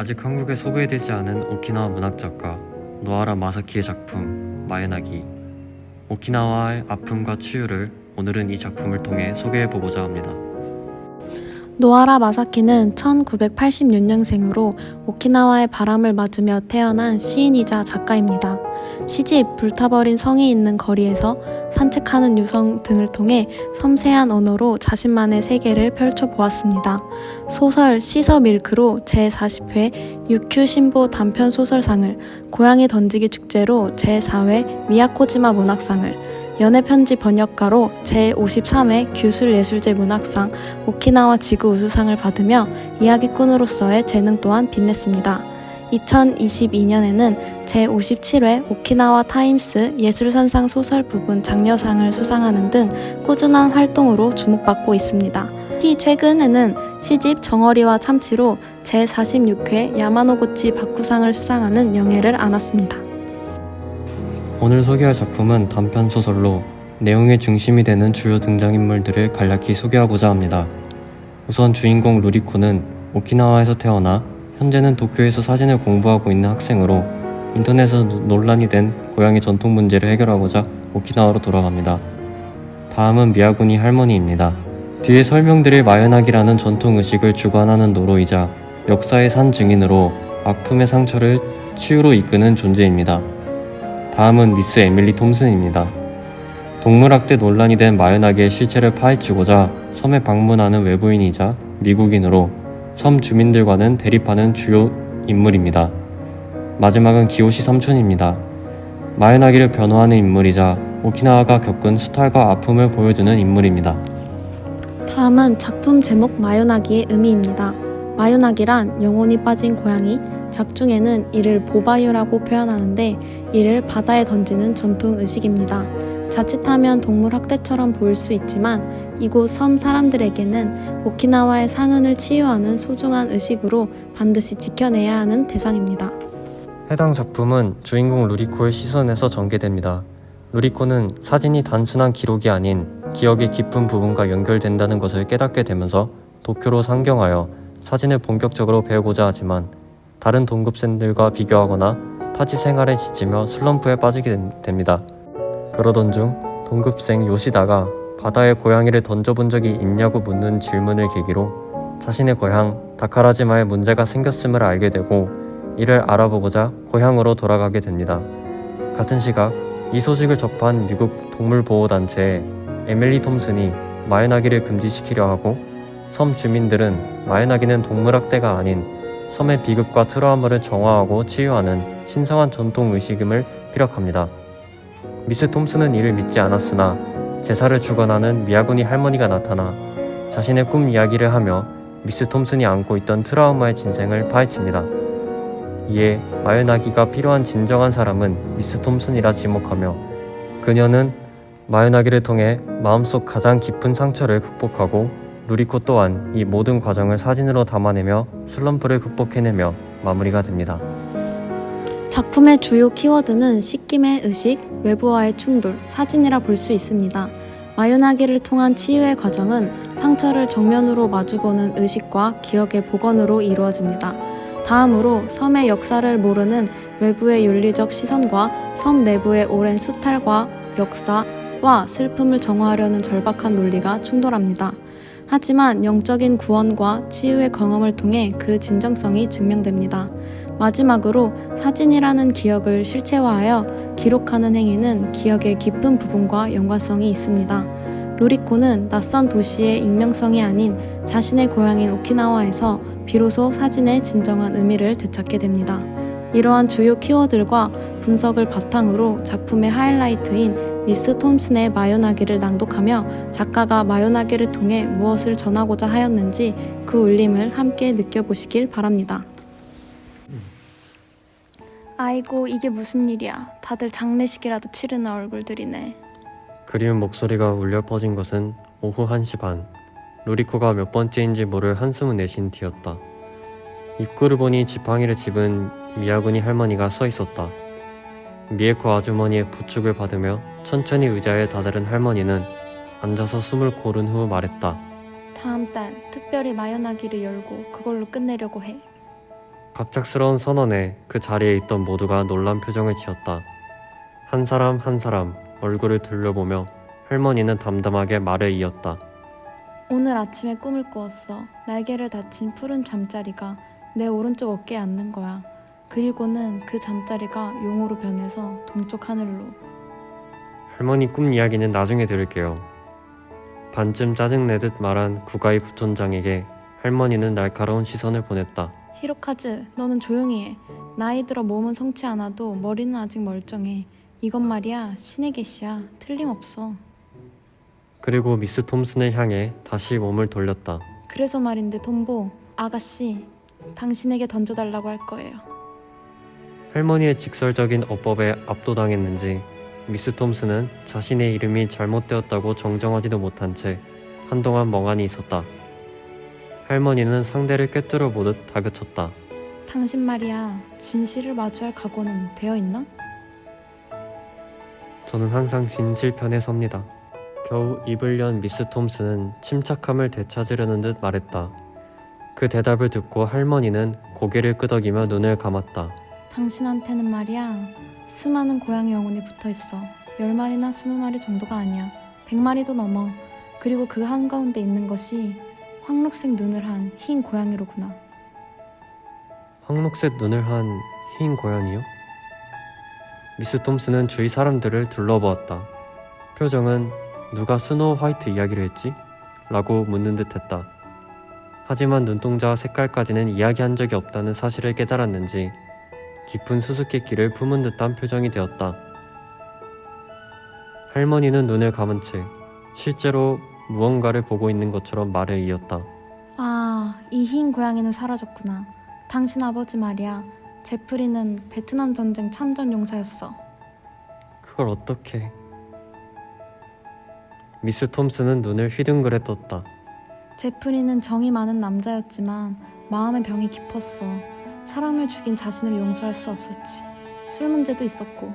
아직 한국에 소개되지 않은 오키나와 문학작가 노아라 마사키의 작품 마에나기 오키나와의 아픔과 치유를 오늘은 이 작품을 통해 소개해보고자 합니다. 노아라 마사키는 1986년생으로 오키나와의 바람을 맞으며 태어난 시인이자 작가입니다. 시집 불타버린 성이 있는 거리에서 산책하는 유성 등을 통해 섬세한 언어로 자신만의 세계를 펼쳐보았습니다. 소설 시서 밀크로 제40회 유큐 신보 단편 소설상을, 고양이 던지기 축제로 제4회 미야코지마 문학상을, 연애 편지 번역가로 제53회 규술예술제 문학상 오키나와 지구 우수상을 받으며 이야기꾼으로서의 재능 또한 빛냈습니다. 2022년에는 제57회 오키나와 타임스 예술선상 소설 부분 장려상을 수상하는 등 꾸준한 활동으로 주목받고 있습니다. 특히 최근에는 시집 정어리와 참치로 제46회 야마노구치 바쿠상을 수상하는 영예를 안았습니다. 오늘 소개할 작품은 단편 소설로 내용의 중심이 되는 주요 등장인물들을 간략히 소개하고자 합니다. 우선 주인공 루리코는 오키나와에서 태어나 현재는 도쿄에서 사진을 공부하고 있는 학생으로 인터넷에서 노- 논란이 된 고양이 전통 문제를 해결하고자 오키나와로 돌아갑니다. 다음은 미야구니 할머니입니다. 뒤에 설명드릴 마연학이라는 전통 의식을 주관하는 노로이자 역사의 산 증인으로 아픔의 상처를 치유로 이끄는 존재입니다. 다음은 미스 에밀리 톰슨입니다. 동물학대 논란이 된 마연하게의 실체를 파헤치고자 섬에 방문하는 외부인이자 미국인으로 섬 주민들과는 대립하는 주요 인물입니다. 마지막은 기요시 삼촌입니다. 마연하기를 변호하는 인물이자 오키나와가 겪은 수탈과 아픔을 보여주는 인물입니다. 다음은 작품 제목 마요나기의 의미입니다. 마요나기란 영혼이 빠진 고양이, 작중에는 이를 보바유라고 표현하는데 이를 바다에 던지는 전통 의식입니다. 자칫하면 동물 학대처럼 보일 수 있지만 이곳 섬 사람들에게는 오키나와의 상흔을 치유하는 소중한 의식으로 반드시 지켜내야 하는 대상입니다. 해당 작품은 주인공 루리코의 시선에서 전개됩니다. 루리코는 사진이 단순한 기록이 아닌 기억의 깊은 부분과 연결된다는 것을 깨닫게 되면서 도쿄로 상경하여 사진을 본격적으로 배우고자 하지만 다른 동급생들과 비교하거나 타지 생활에 지치며 슬럼프에 빠지게 된- 됩니다. 그러던 중 동급생 요시다가 바다에 고양이를 던져본 적이 있냐고 묻는 질문을 계기로 자신의 고향 다카라지마에 문제가 생겼음을 알게 되고 이를 알아보고자 고향으로 돌아가게 됩니다. 같은 시각 이 소식을 접한 미국 동물보호단체 에밀리 톰슨이 마연하기를 금지시키려 하고 섬 주민들은 마연하기는 동물학대가 아닌 섬의 비극과 트라우마를 정화하고 치유하는 신성한 전통 의식임을 피력합니다. 미스 톰슨은 이를 믿지 않았으나 제사를 주관하는 미야구니 할머니가 나타나 자신의 꿈 이야기를 하며 미스 톰슨이 안고 있던 트라우마의 진생을 파헤칩니다. 이에 마요나기가 필요한 진정한 사람은 미스 톰슨이라 지목하며 그녀는 마요나기를 통해 마음속 가장 깊은 상처를 극복하고 루리코 또한 이 모든 과정을 사진으로 담아내며 슬럼프를 극복해내며 마무리가 됩니다. 작품의 주요 키워드는 식김의 의식, 외부와의 충돌, 사진이라 볼 수 있습니다. 마요나기를 통한 치유의 과정은 상처를 정면으로 마주보는 의식과 기억의 복원으로 이루어집니다. 다음으로 섬의 역사를 모르는 외부의 윤리적 시선과 섬 내부의 오랜 수탈과 역사와 슬픔을 정화하려는 절박한 논리가 충돌합니다. 하지만 영적인 구원과 치유의 경험을 통해 그 진정성이 증명됩니다. 마지막으로 사진이라는 기억을 실체화하여 기록하는 행위는 기억의 깊은 부분과 연관성이 있습니다. 루리코는 낯선 도시의 익명성이 아닌 자신의 고향인 오키나와에서 비로소 사진의 진정한 의미를 되찾게 됩니다. 이러한 주요 키워드과 분석을 바탕으로 작품의 하이라이트인 미스 톰슨의 마요나기를 낭독하며 작가가 마요나기를 통해 무엇을 전하고자 하였는지 그 울림을 함께 느껴보시길 바랍니다. 아이고 이게 무슨 일이야. 다들 장례식이라도 치르는 얼굴들이네. 그리운 목소리가 울려 퍼진 것은 오후 1시 반. 루리코가 몇 번째인지 모를 한숨을 내쉰 뒤였다. 입구를 보니 지팡이를 집은 미야구니 할머니가 서 있었다. 미에코 아주머니의 부축을 받으며 천천히 의자에 다다른 할머니는 앉아서 숨을 고른 후 말했다. 다음 달 특별히 마연하기를 열고 그걸로 끝내려고 해. 갑작스러운 선언에 그 자리에 있던 모두가 놀란 표정을 지었다. 한 사람 한 사람 얼굴을 들려보며 할머니는 담담하게 말을 이었다. 오늘 아침에 꿈을 꾸었어. 날개를 다친 푸른 잠자리가 내 오른쪽 어깨에 앉는 거야. 그리고는 그 잠자리가 용으로 변해서 동쪽 하늘로. 할머니 꿈 이야기는 나중에 들을게요. 반쯤 짜증내듯 말한 구가이 부촌장에게 할머니는 날카로운 시선을 보냈다. 히로카즈, 너는 조용히 해. 나이 들어 몸은 성치 않아도 머리는 아직 멀쩡해. 이건 말이야, 신의 계시야. 틀림없어. 그리고 미스 톰슨을 향해 다시 몸을 돌렸다. 그래서 말인데 톰보, 아가씨, 당신에게 던져달라고 할 거예요. 할머니의 직설적인 어법에 압도당했는지 미스 톰슨은 자신의 이름이 잘못되었다고 정정하지도 못한 채 한동안 멍하니 있었다. 할머니는 상대를 꿰뚫어 보듯 다그쳤다. 당신 말이야, 진실을 마주할 각오는 되어 있나? 저는 항상 진실 편에 섭니다. 겨우 입을 연 미스 톰슨은 침착함을 되찾으려는 듯 말했다. 그 대답을 듣고 할머니는 고개를 끄덕이며 눈을 감았다. 당신한테는 말이야, 수많은 고양이 영혼이 붙어 있어. 열 마리나 스무 마리 정도가 아니야. 백 마리도 넘어. 그리고 그 한가운데 있는 것이 황록색 눈을 한 흰 고양이로구나. 황록색 눈을 한 흰 고양이요? 미스 톰슨은 주위 사람들을 둘러보았다. 표정은 누가 스노우 화이트 이야기를 했지? 라고 묻는 듯 했다. 하지만 눈동자와 색깔까지는 이야기한 적이 없다는 사실을 깨달았는지 깊은 수수께끼를 품은 듯한 표정이 되었다. 할머니는 눈을 감은 채 실제로 무언가를 보고 있는 것처럼 말을 이었다. 아, 이 흰 고양이는 사라졌구나. 당신 아버지 말이야. 제프리는 베트남 전쟁 참전 용사였어. 그걸 어떻게... 미스 톰슨은 눈을 휘둥그레 떴다. 제프리는 정이 많은 남자였지만 마음의 병이 깊었어. 사람을 죽인 자신을 용서할 수 없었지. 술 문제도 있었고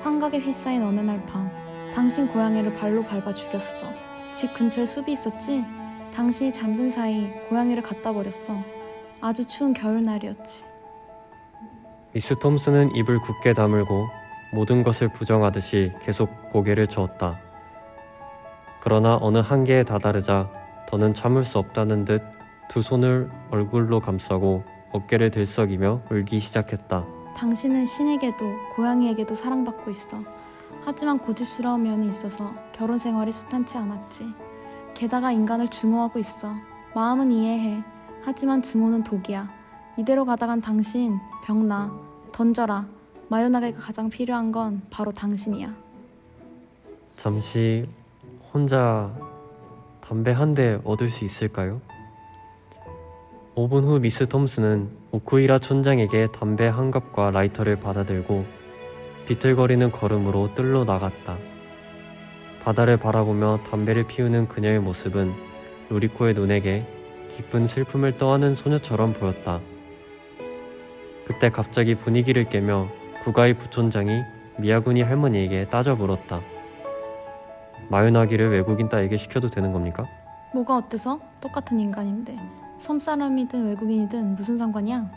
환각에 휩싸인 어느 날 밤 당신 고양이를 발로 밟아 죽였어. 집 근처에 숲이 있었지. 당신이 잠든 사이 고양이를 갖다 버렸어. 아주 추운 겨울날이었지. 미스 톰슨은 입을 굳게 다물고 모든 것을 부정하듯이 계속 고개를 저었다. 그러나 어느 한계에 다다르자 더는 참을 수 없다는 듯 두 손을 얼굴로 감싸고 어깨를 들썩이며 울기 시작했다. 당신은 신에게도 고양이에게도 사랑받고 있어. 하지만 고집스러운 면이 있어서 결혼 생활이 순탄치 않았지. 게다가 인간을 증오하고 있어. 마음은 이해해. 하지만 증오는 독이야. 이대로 가다간 당신 병나. 던져라. 마요나게가 가장 필요한 건 바로 당신이야. 잠시 혼자 담배 한 대 얻을 수 있을까요? 5분 후 미스 톰슨은 오쿠이라 촌장에게 담배 한 갑과 라이터를 받아들고 비틀거리는 걸음으로 뜰로 나갔다. 바다를 바라보며 담배를 피우는 그녀의 모습은 루리코의 눈에게 깊은 슬픔을 떠안은 소녀처럼 보였다. 그때 갑자기 분위기를 깨며 구가이 부촌장이 미야군이 할머니에게 따져 물었다. 마요나기를 외국인 딸에게 시켜도 되는 겁니까? 뭐가 어때서? 똑같은 인간인데. 섬 사람이든 외국인이든 무슨 상관이야?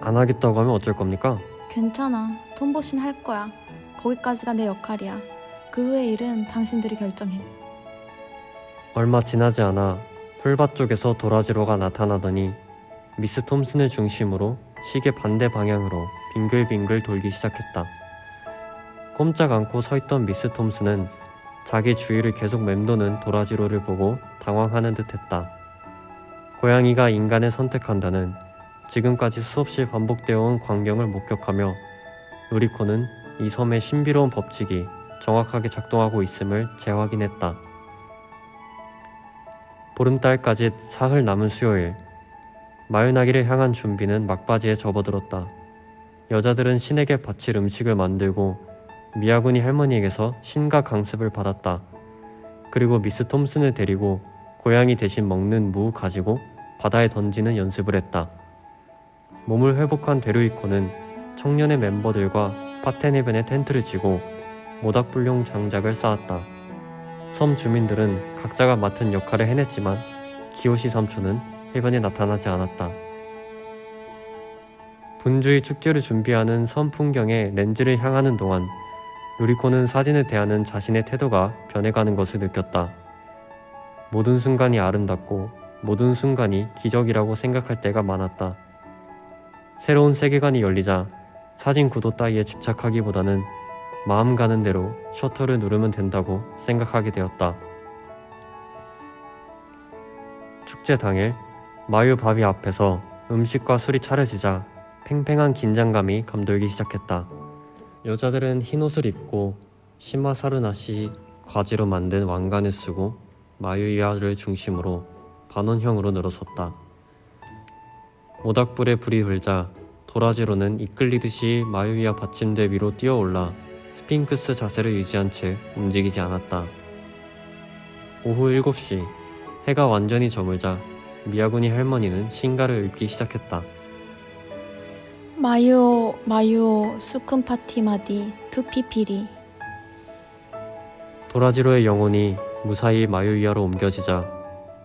안 하겠다고 하면 어쩔 겁니까? 괜찮아. 톰보신 할 거야. 거기까지가 내 역할이야. 그 후의 일은 당신들이 결정해. 얼마 지나지 않아 풀밭 쪽에서 도라지로가 나타나더니 미스 톰슨을 중심으로 시계 반대 방향으로 빙글빙글 돌기 시작했다. 꼼짝 않고 서 있던 미스 톰슨은 자기 주위를 계속 맴도는 도라지로를 보고 당황하는 듯 했다. 고양이가 인간을 선택한다는 지금까지 수없이 반복되어 온 광경을 목격하며 누리코는 이 섬의 신비로운 법칙이 정확하게 작동하고 있음을 재확인했다. 보름달까지 사흘 남은 수요일 마요나기를 향한 준비는 막바지에 접어들었다. 여자들은 신에게 바칠 음식을 만들고 미야군이 할머니에게서 신과 강습을 받았다. 그리고 미스 톰슨을 데리고 고양이 대신 먹는 무 가지고 바다에 던지는 연습을 했다. 몸을 회복한 데루이코는 청년의 멤버들과 파텐해변에 텐트를 치고 모닥불용 장작을 쌓았다. 섬 주민들은 각자가 맡은 역할을 해냈지만 기요시 삼촌은 해변에 나타나지 않았다. 분주히 축제를 준비하는 섬 풍경에 렌즈를 향하는 동안 루리코는 사진에 대하는 자신의 태도가 변해가는 것을 느꼈다. 모든 순간이 아름답고 모든 순간이 기적이라고 생각할 때가 많았다. 새로운 세계관이 열리자 사진 구도 따위에 집착하기보다는 마음 가는 대로 셔터를 누르면 된다고 생각하게 되었다. 축제 당일 마유 바위 앞에서 음식과 술이 차려지자 팽팽한 긴장감이 감돌기 시작했다. 여자들은 흰 옷을 입고 시마사르나시 과지로 만든 왕관을 쓰고 마유이아를 중심으로 반원형으로 늘어섰다. 모닥불에 불이 불자 도라지로는 이끌리듯이 마유이아 받침대 위로 뛰어올라 스핑크스 자세를 유지한 채 움직이지 않았다. 오후 7시 해가 완전히 저물자 미야군이 할머니는 신가를 읊기 시작했다. 마유오 마유오 수쿤 파티마디 투피피리 도라지로의 영혼이 무사히 마유이아로 옮겨지자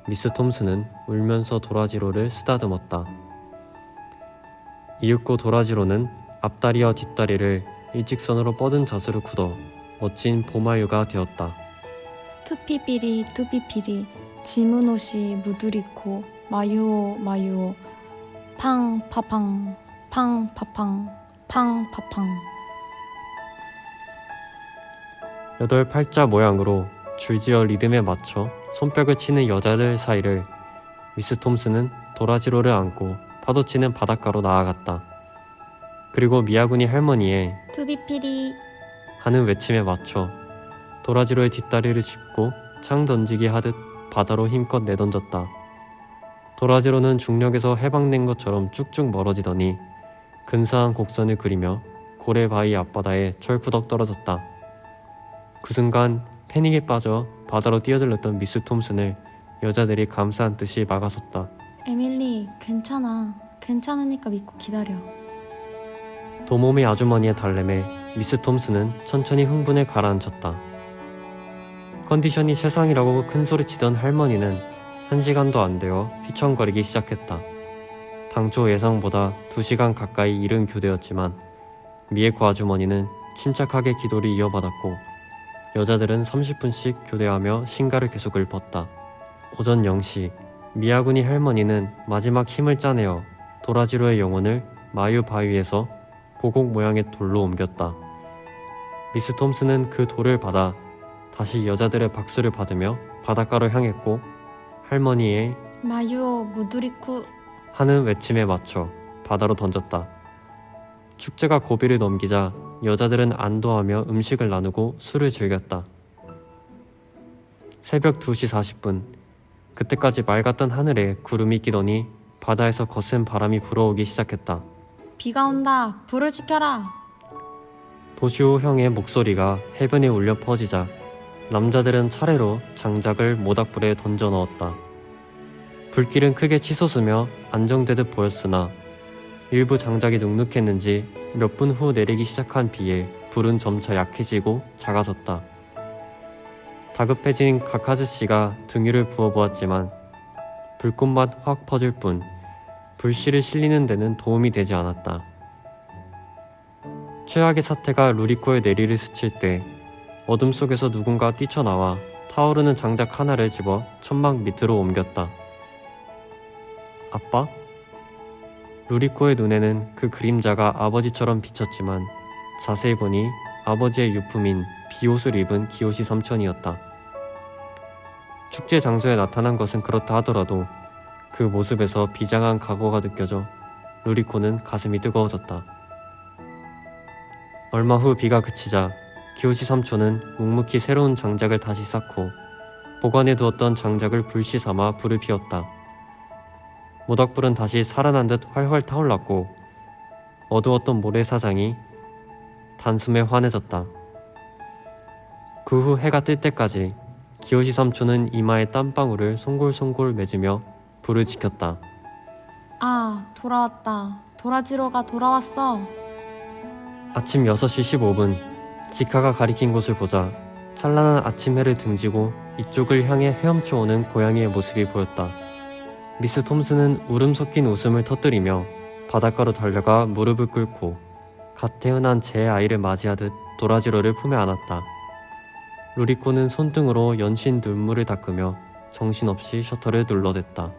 미스 톰스는 울면서 도라지로를 쓰다듬었다. 이윽고 도라지로는 앞다리와 뒷다리를 일직선으로 뻗은 자세로 굳어 멋진 보마유가 되었다. 투피피리 투피피리 지문옷이 무드리코 마유오 마유오 팡 파팡 팡 파팡 팡 파팡 여덟 팔자 모양으로 줄지어 리듬에 맞춰 손뼉을 치는 여자들 사이를 미스 톰스는 도라지로를 안고 파도치는 바닷가로 나아갔다. 그리고 미야군이 할머니의 투비피리 하는 외침에 맞춰 도라지로의 뒷다리를 짚고 창 던지기 하듯 바다로 힘껏 내던졌다. 도라지로는 중력에서 해방된 것처럼 쭉쭉 멀어지더니 근사한 곡선을 그리며 고래바위 앞바다에 철푸덕 떨어졌다. 그 순간 패닉에 빠져 바다로 뛰어들었던 미스 톰슨을 여자들이 감싸한 듯이 막아섰다. 에밀리 괜찮아 괜찮으니까 믿고 기다려 도몸의 아주머니의 달램에 미스 톰슨은 천천히 흥분에 가라앉혔다. 컨디션이 최상이라고 큰소리치던 할머니는 한 시간도 안 되어 휘청거리기 시작했다. 당초 예상보다 두 시간 가까이 이른 교대였지만 미에코 아주머니는 침착하게 기도를 이어받았고 여자들은 30분씩 교대하며 신가를 계속 읊었다. 오전 0시 미야군이 할머니는 마지막 힘을 짜내어 도라지로의 영혼을 마유 바위에서 고곡 모양의 돌로 옮겼다. 미스 톰스는 그 돌을 받아 다시 여자들의 박수를 받으며 바닷가로 향했고 할머니의 마유오 무드리쿠 하는 외침에 맞춰 바다로 던졌다. 축제가 고비를 넘기자 여자들은 안도하며 음식을 나누고 술을 즐겼다. 새벽 2시 40분. 그때까지 맑았던 하늘에 구름이 끼더니 바다에서 거센 바람이 불어오기 시작했다. 비가 온다 불을 지켜라 도시오 형의 목소리가 해변에 울려 퍼지자 남자들은 차례로 장작을 모닥불에 던져 넣었다. 불길은 크게 치솟으며 안정되듯 보였으나 일부 장작이 눅눅했는지 몇 분 후 내리기 시작한 비에 불은 점차 약해지고 작아졌다. 다급해진 각 아저씨가 등유를 부어보았지만 불꽃맛 확 퍼질 뿐 불씨를 실리는 데는 도움이 되지 않았다. 최악의 사태가 루리코의 내리를 스칠 때 어둠 속에서 누군가 뛰쳐나와 타오르는 장작 하나를 집어 천막 밑으로 옮겼다. 아빠? 루리코의 눈에는 그 그림자가 아버지처럼 비쳤지만 자세히 보니 아버지의 유품인 비옷을 입은 기요시 삼촌이었다. 축제 장소에 나타난 것은 그렇다 하더라도 그 모습에서 비장한 각오가 느껴져 루리코는 가슴이 뜨거워졌다. 얼마 후 비가 그치자 기요시 삼촌은 묵묵히 새로운 장작을 다시 쌓고 보관해 두었던 장작을 불씨 삼아 불을 피웠다. 모닥불은 다시 살아난 듯 활활 타올랐고 어두웠던 모래사장이 단숨에 환해졌다. 그 후 해가 뜰 때까지 기요시 삼촌은 이마에 땀방울을 송골송골 맺으며 불을 지켰다. 아 돌아왔다 도라지로가 돌아왔어 아침 6시 15분 지카가 가리킨 곳을 보자 찬란한 아침 해를 등지고 이쪽을 향해 헤엄쳐 오는 고양이의 모습이 보였다. 미스 톰스는 울음 섞인 웃음을 터뜨리며 바닷가로 달려가 무릎을 꿇고 갓 태어난 제 아이를 맞이하듯 도라지로를 품에 안았다. 루리코는 손등으로 연신 눈물을 닦으며 정신없이 셔터를 눌러댔다.